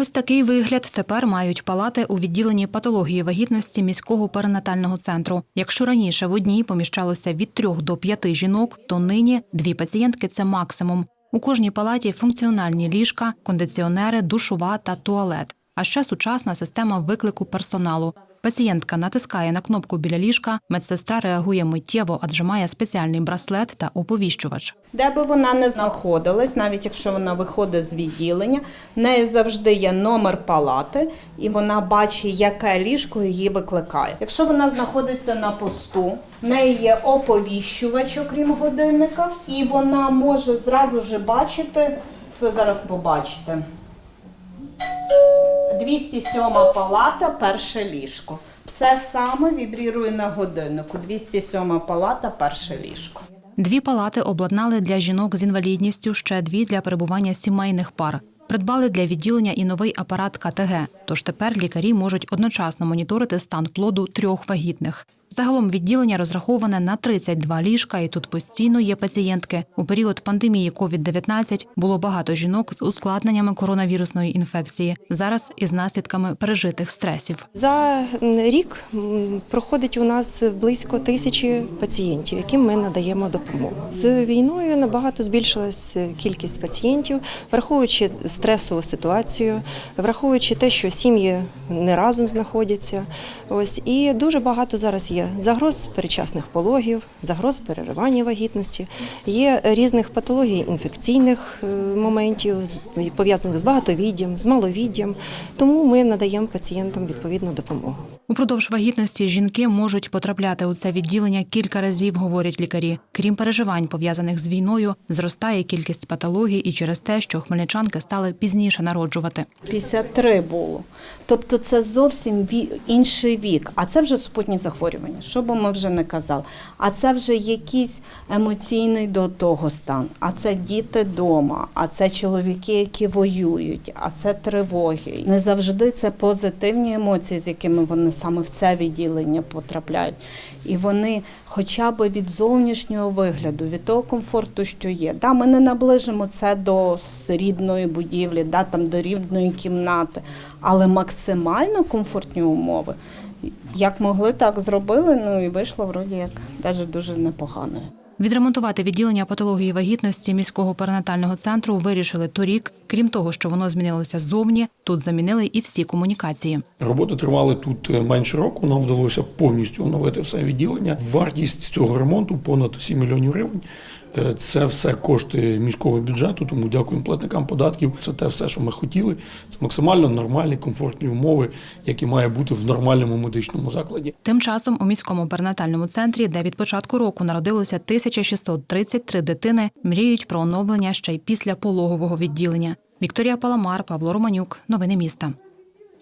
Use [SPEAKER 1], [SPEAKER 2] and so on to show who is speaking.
[SPEAKER 1] Ось такий вигляд тепер мають палати у відділенні патології вагітності міського перинатального центру. Якщо раніше в одній поміщалося від трьох до п'яти жінок, то нині дві пацієнтки це максимум. У кожній палаті функціональні ліжка, кондиціонери, душова та туалет. А ще сучасна система виклику персоналу. Пацієнтка натискає на кнопку біля ліжка, медсестра реагує миттєво, адже має спеціальний браслет та оповіщувач.
[SPEAKER 2] Де би вона не знаходилась, навіть якщо вона виходить з відділення, в неї завжди є номер палати, і вона бачить, яке ліжко її викликає. Якщо вона знаходиться на посту, в неї є оповіщувач, окрім годинника, і вона може зразу ж бачити, ви зараз побачите. 207 палата, перше ліжко. Це саме вібрірує на годиннику. 207 палата, перше ліжко.
[SPEAKER 1] Дві палати обладнали для жінок з інвалідністю, ще дві для перебування сімейних пар. Придбали для відділення і новий апарат КТГ. Тож тепер лікарі можуть одночасно моніторити стан плоду трьох вагітних. Загалом відділення розраховане на 32 ліжка, і тут постійно є пацієнтки. У період пандемії COVID-19 було багато жінок з ускладненнями коронавірусної інфекції. Зараз із наслідками пережитих стресів.
[SPEAKER 3] За рік проходить у нас близько тисячі пацієнтів, яким ми надаємо допомогу. З війною набагато збільшилась кількість пацієнтів, враховуючи стресову ситуацію, враховуючи те, що сім'ї не разом знаходяться. Ось і дуже багато зараз є загроз перечасних пологів, загроз переривання вагітності, є різних патологій інфекційних е, моментів, пов'язаних з багатовіддям, з маловіддям. Тому ми надаємо пацієнтам відповідну допомогу.
[SPEAKER 1] Упродовж вагітності жінки можуть потрапляти у це відділення кілька разів, говорять лікарі. Крім переживань, пов'язаних з війною, зростає кількість патологій і через те, що хмельничанки стали пізніше народжувати.
[SPEAKER 2] 53 було. Тобто це зовсім інший вік, а це вже супутні захворювання, що би ми вже не казали. А це вже якийсь емоційний до того стан. А це діти вдома, а це чоловіки, які воюють, а це тривоги. Не завжди це позитивні емоції, з якими вони саме в це відділення потрапляють. І вони хоча б від зовнішнього вигляду, від того комфорту, що є. Да, ми не наближимо це до рідної будівлі, да, там, до рідної кімнати, але максимально комфортні умови. Як могли, так зробили. Ну і вийшло вроді як навіть дуже непогано.
[SPEAKER 1] Відремонтувати відділення патології вагітності міського перинатального центру вирішили торік. Крім того, що воно змінилося ззовні, тут замінили і всі комунікації.
[SPEAKER 4] Роботи тривали тут е, менше року. Нам вдалося повністю оновити все відділення. Вартість цього ремонту понад 7 мільйонів гривень. Е, Це все кошти міського бюджету, тому дякуємо платникам податків. Це те все, що ми хотіли. Це максимально нормальні, комфортні умови, які має бути в нормальному медичному закладі.
[SPEAKER 1] Тим часом у міському перинатальному центрі, де від початку року народилося 1633 дитини, мріють про оновлення ще й після пологового відділення. Вікторія Паламар, Павло Романюк. Новини міста.